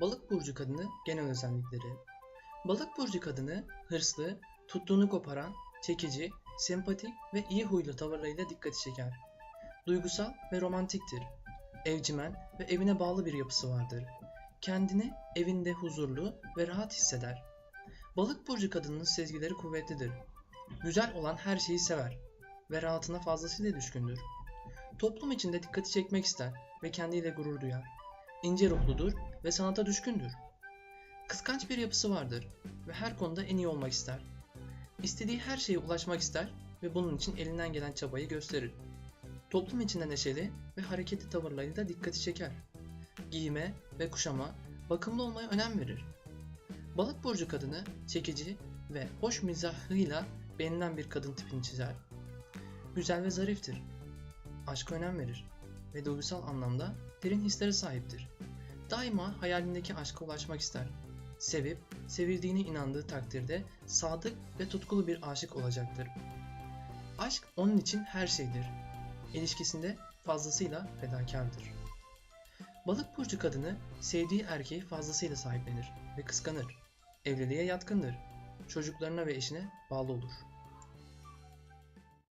Balık burcu kadını genel özellikleri. Balık burcu kadını hırslı, tuttuğunu koparan, çekici, sempatik ve iyi huylu tavırlarıyla dikkati çeker. Duygusal ve romantiktir. Evcimen ve evine bağlı bir yapısı vardır. Kendini evinde huzurlu ve rahat hisseder. Balık burcu kadının sezgileri kuvvetlidir. Güzel olan her şeyi sever ve rahatına fazlasıyla düşkündür. Toplum içinde dikkati çekmek ister ve kendiyle gurur duyar. İnce ruhludur ve sanata düşkündür. Kıskanç bir yapısı vardır ve her konuda en iyi olmak ister. İstediği her şeye ulaşmak ister ve bunun için elinden gelen çabayı gösterir. Toplum içinde neşeli ve hareketli tavırlarıyla dikkati çeker. Giyime ve kuşama, bakımlı olmaya önem verir. Balık burcu kadını çekici ve hoş mizahıyla beğenilen bir kadın tipini çizer. Güzel ve zariftir. Aşka önem verir ve duygusal anlamda derin hislere sahiptir. Daima hayalindeki aşka ulaşmak ister. Sevip, sevildiğine inandığı takdirde sadık ve tutkulu bir aşık olacaktır. Aşk onun için her şeydir. İlişkisinde fazlasıyla fedakardır. Balık burcu kadını sevdiği erkeği fazlasıyla sahiplenir ve kıskanır. Evliliğe yatkındır. Çocuklarına ve eşine bağlı olur.